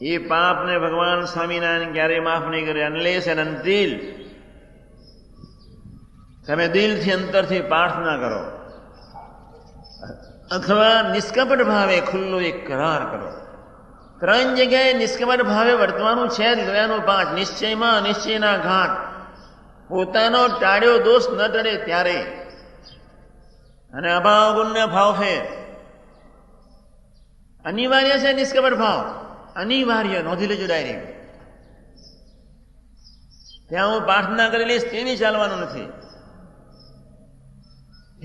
એ પાપને ભગવાન સ્વામિનારાયણ ક્યારેય માફ નહીં કરે અનલેસ એન્ડ અનટિલ તમે દિલથી અંતરથી પ્રાર્થના કરો. અથવા નિષ્કપટ ભાવે ખુલ્લો એક કરાર કરો. ત્રણ જગ્યાએ નિષ્કપટ ભાવે વર્તવાનું છે જ લોયાનું પાઠ નિશ્ચયમાં અનિશ્ચયના ઘાટ. પોતાનો ટાળ્યો દોષ ન ટળે ત્યારે. અને અભાવ ગુણને ભાવ ફેર અનિવાર્ય છે નિષ્કપટ ભાવ. અનિવાર્ય નોંધી લેજો ડાયરી. ત્યાં હું પ્રાર્થના કરી લઈશ, તેની ચાલવાનું નથી.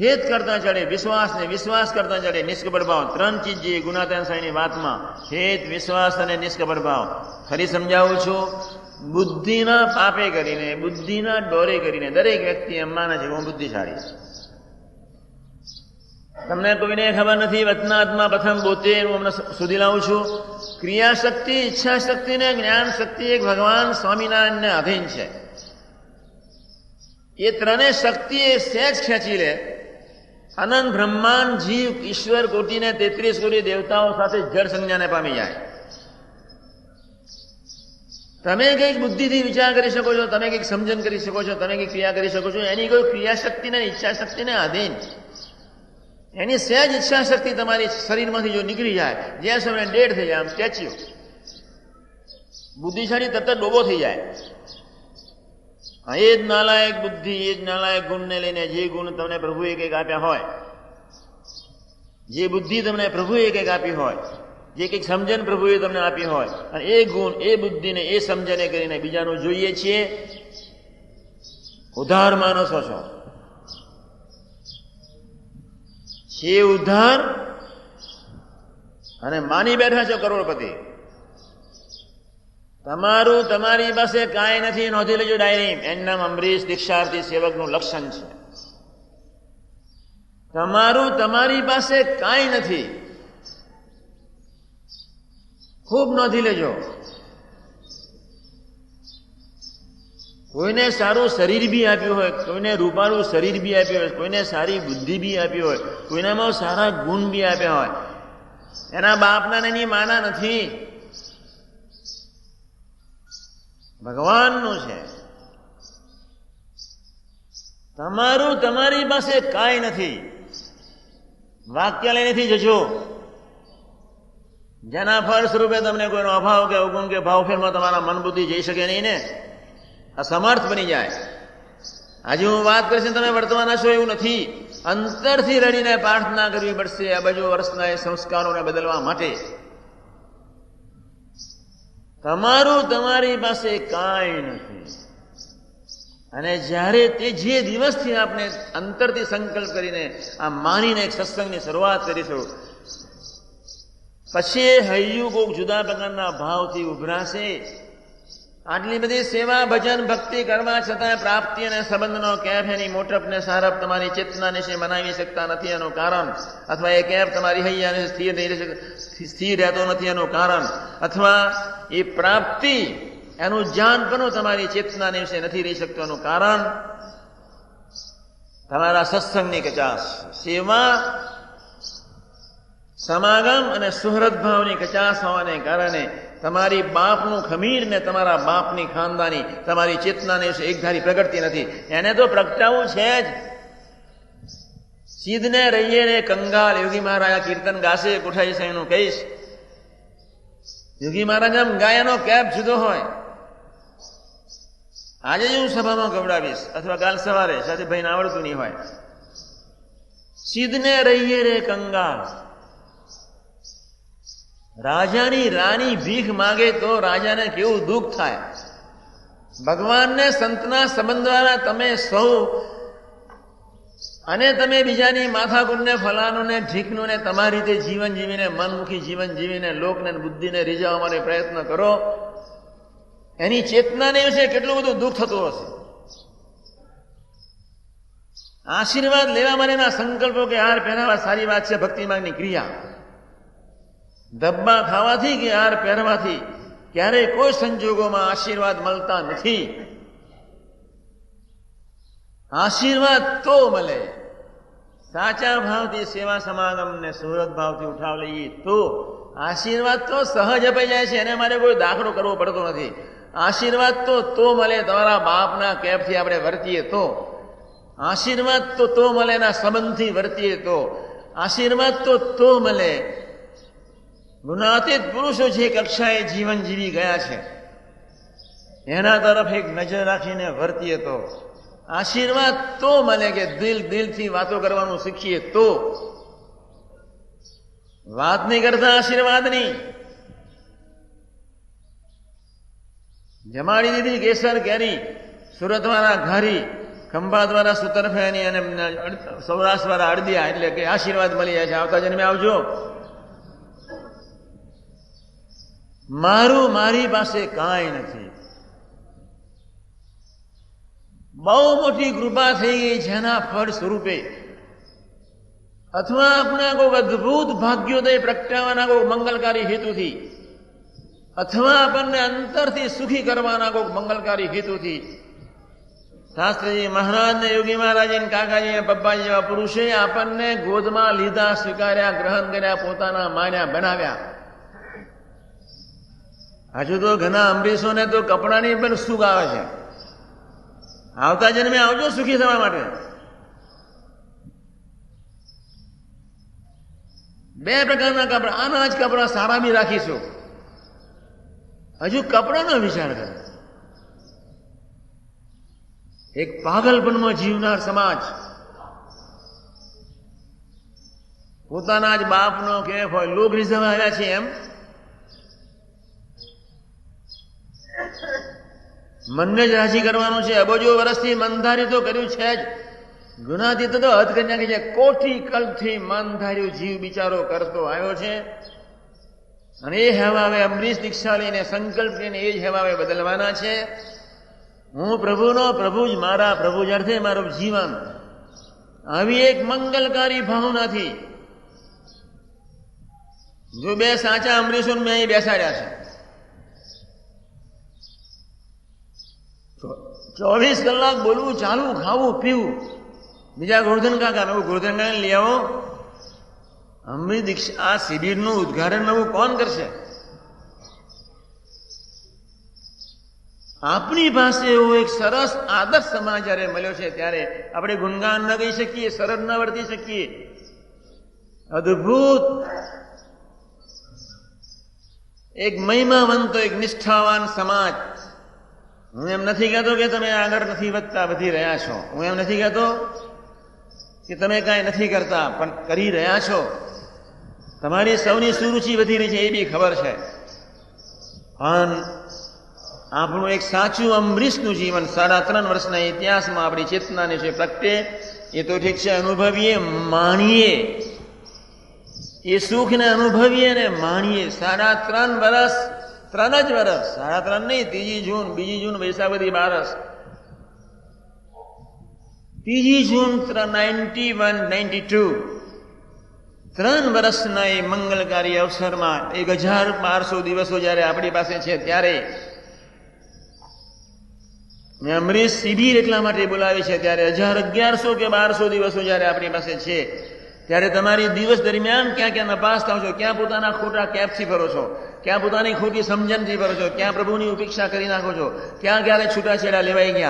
હેત કરતા ચડે, વિશ્વાસ ને વિશ્વાસ કરતા ચડે, નિષ્કપટ ભાવ. ત્રણ ચીજ જે ગુણાતાન સાંઈની વાતમાં, હેત, વિશ્વાસ અને નિષ્કપટ ભાવ. ખરી સમજાવું છું? બુદ્ધિના પાપે કરીને, બુદ્ધિના ડોરે કરીને, દરેક વ્યક્તિ એમ માને છે હું બુદ્ધિશાળી છું. તમને કોઈને ખબર નથી, વચનાત્મા પ્રથમ બોતેર હું હમણાં સુધી લાવું છું. ક્રિયાશક્તિ ઈચ્છા શક્તિ ને જ્ઞાન શક્તિ એક ભગવાન સ્વામિનારાયણને અધીન છે. એ ત્રણેય શક્તિ એ સહેજ ખેંચી લે. અનંત બ્રહ્માંડ જીવ ઈશ્વર કોટીને તેત્રીસ કોટી દેવતાઓ સાથે જળ સંજ્ઞાને પામી જાય. તમે કંઈક બુદ્ધિથી વિચાર કરી શકો છો, તમે કંઈક સમજણ કરી શકો છો, તમે કંઈક ક્રિયા કરી શકો છો, એની કોઈ ક્રિયાશક્તિને ઈચ્છા આધીન આધીન એની સહેજ ઈચ્છા શક્તિ તમારી શરીરમાંથી જો નીકળી જાય, જ્યાં સમય ડેડ થઈ જાય, આમ સ્ટેચ્યુ. બુદ્ધિશાળી તરત ડોબો થઈ જાય. હા, એ જ નાલાયક બુદ્ધિ, એ જ નાલાયક ગુણને લઈને જે ગુણ તમને પ્રભુએ કંઈક આપ્યા હોય, જે બુદ્ધિ તમને પ્રભુએ કંઈક આપી હોય, જે કંઈક સમજણ પ્રભુએ તમને આપી હોય, અને એ ગુણ, એ બુદ્ધિને, એ સમજણે કરીને બીજાનું જોઈએ છીએ. ઉધાર માણસો છો. છે ઉધાર અને માની બેઠા છો કરોડપતિ. તમારું, તમારી પાસે કાંઈ નથી, નોંધી લેજો ડાયરી. એનું નામ અમરીશ દીક્ષાર્થી સેવકનું લક્ષણ છે. તમારું, તમારી પાસે કાંઈ નથી. ખૂબ નોંધી લેજો. કોઈને સારું શરીર બી આપ્યું હોય, કોઈને રૂપાળું શરીર બી આપ્યું હોય, કોઈને સારી બુદ્ધિ બી આપી હોય, કોઈનામાં સારા ગુણ બી આપ્યા હોય. એના બાપના એની માના નથી. ભગવાનનું છે. તમારું તમારી પાસે કાંઈ નથી. વાક્ય લઈ નથી જજો. જેના ફળ સ્વરૂપે તમને કોઈનો અભાવ કે અવગુણ કે ભાવફેરમાં તમારા મન બુદ્ધિ જઈ શકે નહીં ને. અસમર્થ બની જાય. આજે હું વાત કરીશ તમે વર્તવાના છો એવું નથી. અંતરથી રડીને પ્રાર્થના કરવી પડશે આ બાજુ વર્ષના એ સંસ્કારોને બદલવા માટે. તમારું તમારી પાસે કાંઈ નથી. અને જ્યારે તે જે દિવસથી આપણે અંતરથી સંકલ્પ કરીને આ માનીને એક સત્સંગની શરૂઆત કરીશું, પછી હૈયું કોઈક જુદા પ્રકારના ભાવથી ઉભરાશે. આટલી બધી સેવા, ભજન, ભક્તિ કરવા છતાં પ્રાપ્તિ અને સંબંધનો કેફ એની મોટપ ને સારપ તમારી ચેતના નિશે મનાવી શકતા નથી એનું કારણ. અથવા એ કેફ તમારી હૈયાને સ્થિર નહીં સ્થિર રહેતો નથી એનું કારણ. અથવા એ પ્રાપ્તિ એનું જાન પણ તમારી ચેતના નિશે નથી રહી શકતું એનું કારણ. તમારા સત્સંગની કચાસ સેવા, સમાગમ અને સુહૃદ ભાવની કચાસ હોવાને કારણે તમારી બાપનું ખમીર ને તમારા બાપની ખાનદાની, તમારી ચેતનાને એકધારી પ્રગટતી નથી. એને તો પ્રગટાવવું છે જ. સીધને રહીએ ને કંગાલ. યોગી મહારાજ કીર્તન ગાશે કુઠાઈ એનું કહીશ. યોગી મહારાજ આમ ગાયનો કેપ જુદો હોય. આજે જ હું સભામાં ગવડાવીશ, અથવા કાલ સવારે, સાથે ભાઈને આવડતું નહીં હોય. સીધને રહીએ રે કંગાલ. રાજાની રાણી ભીખ માગે તો રાજાને કેવું દુઃખ થાય? ભગવાનને સંતના સંબંધ દ્વારા તમે સૌ અને તમે બીજાની માથાકુંડને ફલાનુંને ઢીકનું ને તમારી રીતે જીવન જીવીને, મનમુખી જીવન જીવીને, લોકને બુદ્ધિને રીઝવવા માટે પ્રયત્ન કરો. એની ચેતનાને વિશે કેટલું બધું દુઃખ થતું હશે? આશીર્વાદ લેવા માટેના સંકલ્પો કે, હાર પહેરાવા, સારી વાત છે, ભક્તિ માર્ગની ક્રિયા. ધબ્બા ખાવાથી કે હાર પહેરવાથી ક્યારેય કોઈ સંજોગોમાં આશીર્વાદ મળતા નથી. આશીર્વાદ તો મળે. સાચા ભાવથી સેવા સમાગમને સુરત ભાવથી ઉઠાવ લઈએ તો આશીર્વાદ તો સહજ અપાઈ જાય છે, એને મારે કોઈ દાખલો કરવો પડતો નથી. આશીર્વાદ તો તો મળે, તમારા બાપના કેફથી આપણે વર્તીએ તો. આશીર્વાદ તો તો મળે, એના સંબંધથી વર્તીએ તો. આશીર્વાદ તો તો મળે. ગુનાતીત પુરુષો જે કક્ષાએ જીવન જીવી ગયા છે. એના તરફ એક નજર રાખીને વર્તીએ તો, આશીર્વાદ તો મને કે દિલ, દિલથી વાતો કરવાનું શીખીએ તો. વાત નહીં કરતા આશીર્વાદની. જમાડી દીધી કેસર કેરી સુરત વાળા ઘારી ખંભાત વાળા સુતરફેની અને સૌરાષ્ટ્ર વાળા અડદિયા એટલે કે આશીર્વાદ મળી જાય છે. આવતા જન્મે આવજો. મારું, મારી પાસે કાંઈ નથી. બહુ મોટી કૃપા થઈ ગઈ જેના ફળ સ્વરૂપે. અથવા આપણા કોઈ અદભુત ભાગ્યોદય પ્રગટાવવાના કોઈ મંગલકારી હેતુથી. અથવા આપણને અંતરથી સુખી કરવાના કોઈ મંગલકારી હેતુથી. શાસ્ત્રીજી મહારાજને યોગી મહારાજી કાકાજી પપ્પાજી જેવા પુરુષે આપણને ગોદમાં લીધા સ્વીકાર્યા, ગ્રહણ કર્યા, પોતાના માન્યા બનાવ્યા. હજુ તો ઘણા અંબરીશોને તો કપડાની પણ સુખ આવે છે. આવતા જન્મે આવજો સુખી થવા માટે. બે પ્રકારના કપડા, આના જ કપડા સારા બી રાખીશું. હજુ કપડાનો વિચાર કરે. એક પાગલપણમાં જીવનાર સમાજ. પોતાના જ બાપનો કેફ હોય લોક રિઝર્વ આવ્યા છે એમ. મનને જ રાજી કરવાનું છે. અબજો વર્ષથી મનધારી તો કર્યું છે જ. ગુનાથી તો હદ કરી નાખી છે. કોટી કલ્પથી મનધાર્યું જીવ બિચારો કરતો આવ્યો છે. અને એ હેવાવે અમરીશ દીક્ષા લઈને સંકલ્પ લઈને એ જ હેવાવે બદલવાના છે. હું પ્રભુનો, પ્રભુ જ મારા, પ્રભુ જ અર્થે મારું જીવન. આવી એક મંગલકારી ભાવનાથી જો બે સાચા અમરીશો મેં અહીં બેસાડ્યા છે. ચોવીસ કલાક બોલવું ચાલુ ખાવું, પીવું. બીજા ગોરધન કાકા, નવું ગોરધન કાકા લઈ આવો. અમી દીક્ષા આ શિબિરનું ઉદઘાટન નવું કોણ કરશે? આપણી પાસે એવો એક સરસ આદર્શ સમાજ જયારે મળ્યો છે. ત્યારે આપણે ગુણગાન ન કહી શકીએ સરળ ન વર્તી શકીએ. અદ્ભુત. એક મહિમાવંતો, એક નિષ્ઠાવાન સમાજ. હું એમ નથી કહેતો કે તમે આગળ નથી વધતા, વધી રહ્યા છો. હું એમ નથી કહેતો કે તમે કાંઈ નથી કરતા, પણ કરી રહ્યા છો. તમારી સૌની સુરુચિ વધી રહી છે, એ બી ખબર છે. પણ આપણું એક સાચું અમરીશનું જીવન સાડા ત્રણ વર્ષના ઇતિહાસમાં આપણી ચેતનાને છે પ્રગટે, એ તો ઠીક છે, અનુભવીએ, માણીએ. એ સુખને અનુભવીએ ને માણીએ. સાડા ત્રણ વર્ષ ત્રણ જ વર્ષ સાડા ત્રણ નહીં, ત્રીજી જૂન, બીજી જૂન વૈશાખી બારસ. ત્રીજી June ninety one, ninety two. ત્રણ વર્ષના એ મંગલકારી અવસરમાં એક હજાર બારસો દિવસો જ્યારે આપણી પાસે છે ત્યારે અમરેશ અમરીશ શિબિર એટલા માટે બોલાવી છે, ત્યારે હજાર અગિયારસો કે બારસો દિવસો જ્યારે આપણી પાસે છે. ત્યારે તમારી દિવસ દરમિયાન ક્યાં ક્યાં નપાસ થાવ છો? ક્યાં પોતાના ખોટા કેપથી ભરો છો? ક્યાં પોતાની ખોટી સમજણથી ભરો છો? ક્યાં પ્રભુની ઉપેક્ષા કરી નાખો છો? ક્યાં ક્યારે છૂટાછેડા લેવાઈ ગયા?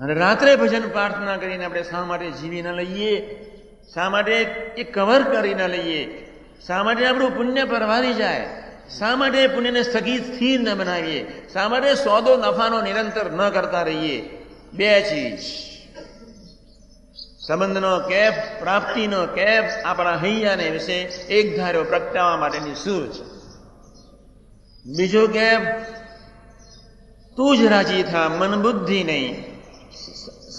અને રાત્રે ભજન પ્રાર્થના કરીને આપણે શા માટે જીવી ન લઈએ? શા માટે એ કવર કરી ન લઈએ? શા માટે આપણું પુણ્ય પરવારી જાય? શા માટે પુણ્યને સ્થગિત સ્થિર ન બનાવીએ? શા માટે સોદો નફાનો નિરંતર ન કરતા રહીએ? બે ચીજ. સંબંધનો કેફ, પ્રાપ્તિનો કેફ આપણા હૈયાને વિશે એક ધારો પ્રગટાવવા માટેની સૂર છે. બીજો કેફ, તું જ રાજી થા, મન બુદ્ધિ નહીં.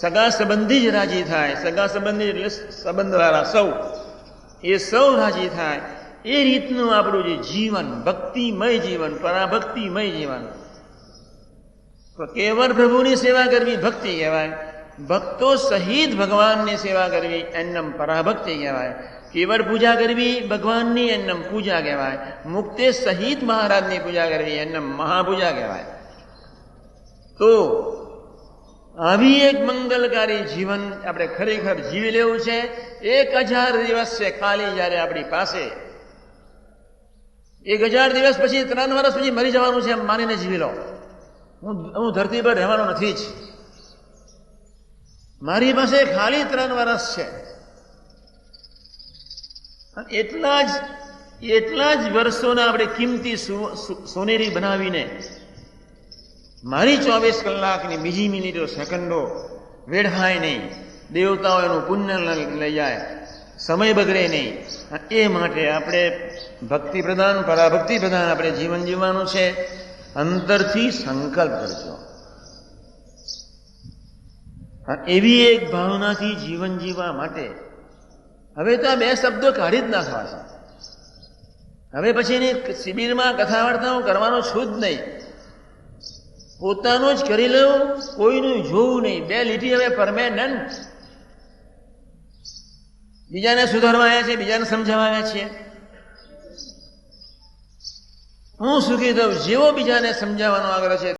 સગા સંબંધી જ રાજી થાય, સગા સંબંધી એટલે સંબંધવાળા સૌ. એ સૌ રાજી થાય. એ રીતનું આપણું જે જીવન, ભક્તિમય જીવન, પરાભક્તિમય જીવન. કેવળ પ્રભુની સેવા કરવી ભક્તિ કહેવાય. ભક્તો સહિત ભગવાનની સેવા કરવી એન્નમ પરાભક્તિ કહેવાય. કેવળ પૂજા કરવી ભગવાનની એન્નમ પૂજા કહેવાય. મુક્તે સહિત મહારાજની પૂજા કરવી એન્નમ મહાપૂજા કહેવાય. તો આવી એક મંગલકારી જીવન આપણે ખરેખર જીવી લેવું છે. એક હજાર દિવસ છે ખાલી જ્યારે આપણી પાસે. એક હજાર દિવસ પછી ત્રણ વર્ષ પછી મરી જવાનું છે એમ માનીને જીવી લો. હું હું ધરતી પર રહેવાનો નથી જ. મારી પાસે ખાલી ત્રણ વર્ષ છે. એટલા જ એટલા જ વર્ષોના આપણે કિંમતી સોનેરી બનાવીને મારી ચોવીસ કલાકની બીજી મિનિટો, સેકન્ડો વેડહાય નહીં, દેવતાઓ એનું પુણ્ય લઈ જાય, સમય બગડે નહીં. એ માટે આપણે ભક્તિ પ્રધાન પરાભક્તિ પ્રધાન આપણે જીવન જીવવાનું છે. અંતરથી સંકલ્પ કરજો. એવી એક ભાવનાથી જીવન જીવવા માટે હવે તો આ બે શબ્દો કાઢી જ નાખવા છે. હવે પછી એની શિબિરમાં કથા વાર્તાઓ કરવાનો છું જ નહીં. પોતાનું જ કરી લેવું કોઈનું જોવું નહીં. બે લીટી હવે પરમેનન્ટ. બીજાને સુધારવા આવ્યા છે, બીજાને સમજાવવા આવ્યા છીએ. હું સુખી થઉં, જેવો બીજાને સમજાવવાનો આગ્રહ છે